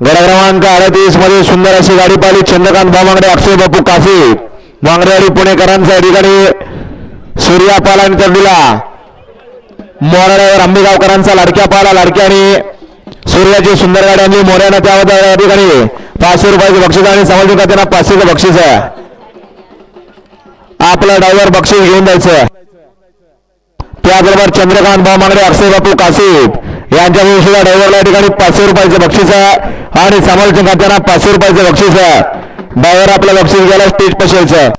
गड क्रमांक अडतीसमध्ये सुंदर अशी गाडी पाहिली. चंद्रकांत भावांगडे अक्षय बापू काशी वांगडेवाडी पुणेकरांचा या ठिकाणी सूर्या पाला आणि तर दिला मोराड्यावर आंबेगावकरांचा लाडक्या पाला लाडक्या आणि सूर्याची सुंदर गाडी आणली. मोऱ्यानं त्यावर या ठिकाणी पाचशे रुपयाचे बक्षीस आणि समाज त्यांना पाचशेचं बक्षीस आहे. आपला ड्रायव्हर बक्षीस घेऊन जायचं त्याबरोबर चंद्रकांत भामांगडे अक्षय बापू कासिफ यांच्या सुद्धा ड्रायव्हरला या ठिकाणी पाचशे रुपयाचं बक्षीस आहे. आणि समालोचन करताना पाचशे रुपयाचं बक्षीस आहे. ड्रायव्हर आपलं बक्षीस घ्यायला स्टेज पशायचं